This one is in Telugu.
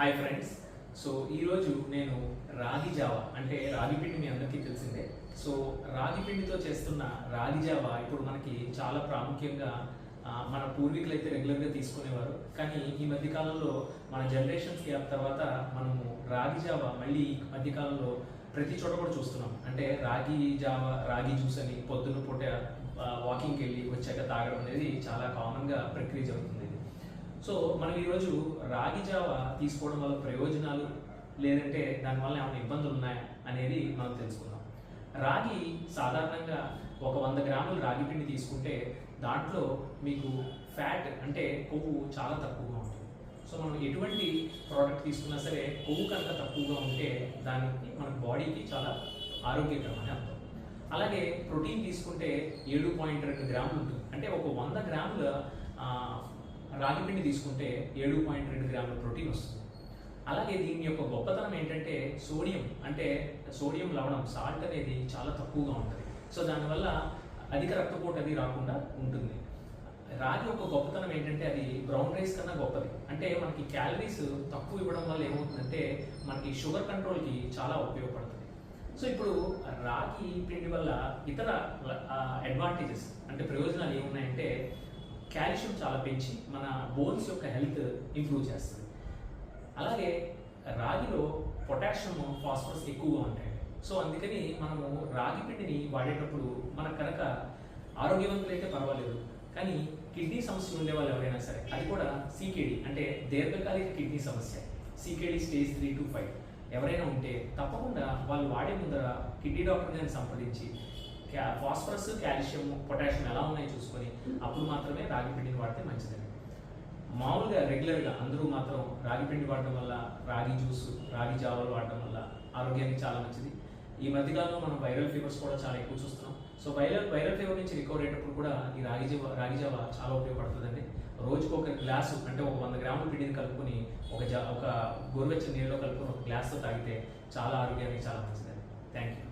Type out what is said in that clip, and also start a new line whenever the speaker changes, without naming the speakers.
హాయ్ ఫ్రెండ్స్ సో ఈరోజు నేను రాగి జావా అంటే రాగి పిండి మీ అందరికీ తెలిసిందే. సో రాగి పిండితో చేస్తున్న రాగి జావా ఇప్పుడు మనకి చాలా ప్రాముఖ్యంగా మన పూర్వీకులు అయితే రెగ్యులర్గా తీసుకునేవారు. కానీ ఈ మధ్యకాలంలో మన జనరేషన్స్ గ్యాప్ తర్వాత మనము రాగి జావా మళ్ళీ ఈ ప్రతి చోట కూడా చూస్తున్నాం. అంటే రాగి జావా రాగి జ్యూస్ అని పొద్దున్న పూట వాకింగ్కి వెళ్ళి వచ్చాక తాగడం అనేది చాలా కామన్గా ప్రక్రియ జరుగుతుంది. సో మనం ఈరోజు రాగి జావ తీసుకోవడం వల్ల ప్రయోజనాలు లేదంటే దానివల్ల ఏమైనా ఇబ్బందులు ఉన్నాయా అనేది మనం తెలుసుకుందాం. రాగి సాధారణంగా ఒక వంద గ్రాములు రాగి పిండి తీసుకుంటే దాంట్లో మీకు ఫ్యాట్ అంటే కొవ్వు చాలా తక్కువగా ఉంటుంది. సో మనం ఎటువంటి ప్రోడక్ట్ తీసుకున్నా సరే కొవ్వు కనుక తక్కువగా ఉంటే దానికి మన బాడీకి చాలా ఆరోగ్యకరమని అర్థం. అలాగే ప్రోటీన్ తీసుకుంటే ఏడు పాయింట్ రెండు గ్రాములు ఉంటుంది. అంటే ఒక వంద గ్రాముల రాగి పిండి తీసుకుంటే ఏడు పాయింట్ రెండు గ్రాముల ప్రోటీన్ వస్తుంది. అలాగే దీని యొక్క గొప్పతనం ఏంటంటే సోడియం అంటే సోడియం లవణం సాల్ట్ అనేది చాలా తక్కువగా ఉంటుంది. సో దానివల్ల అధిక రక్తపోటు అది రాకుండా ఉంటుంది. రాగి యొక్క గొప్పతనం ఏంటంటే అది బ్రౌన్ రైస్ కన్నా గొప్పది. అంటే మనకి క్యాలరీస్ తక్కువ ఇవ్వడం వల్ల ఏమవుతుందంటే మనకి షుగర్ కంట్రోల్కి చాలా ఉపయోగపడుతుంది. సో ఇప్పుడు రాగి పిండి వల్ల ఇతర అడ్వాంటేజెస్ అంటే ప్రయోజనాలు ఏమున్నాయంటే కాల్షియం చాలా పెంచి మన బోన్స్ యొక్క హెల్త్ ఇంప్రూవ్ చేస్తుంది. అలాగే రాగిలో పొటాషియం ఫాస్ఫరస్ ఎక్కువగా ఉంటాయి. సో అందుకని మనము రాగి పిండిని వాడేటప్పుడు మనకు కనుక ఆరోగ్యవంతులైతే పర్వాలేదు. కానీ కిడ్నీ సమస్యలు ఉండే వాళ్ళు ఎవరైనా సరే అది కూడా సీకేడి అంటే దీర్ఘకాలిక కిడ్నీ సమస్య. CKD stage three to five. ఎవరైనా ఉంటే తప్పకుండా వాళ్ళు వాడే ముందర కిడ్నీ డాక్టర్ గారిని సంప్రదించి ఫాస్ఫరస్ కాల్షియం పొటాషియం ఎలా ఉన్నాయో చూసుకొని అప్పుడు మాత్రమే రాగి పిండిని వాడితే మంచిదండి మామూలుగా రెగ్యులర్గా అందరూ మాత్రం రాగి పిండి వాడడం వల్ల రాగి జ్యూస్ రాగి జావలు వాడడం వల్ల ఆరోగ్యానికి చాలా మంచిది. ఈ మధ్యకాలంలో మనం వైరల్ ఫీవర్స్ కూడా చాలా ఎక్కువ చూస్తున్నాం. సో వైరల్ వైరల్ ఫీవర్ నుంచి రికవర్ అయ్యేటప్పుడు కూడా ఈ రాగి జావ రాగి జావ చాలా ఉపయోగపడుతుందండి. రోజుకు ఒక గ్లాసు అంటే ఒక వంద గ్రాముల పిండిని కలుపుకొని ఒక జా ఒక గోరువెచ్చని నీళ్ళలో కలుపుకొని ఒక గ్లాస్తో తాగితే చాలా ఆరోగ్యానికి చాలా మంచిదండి. Thank you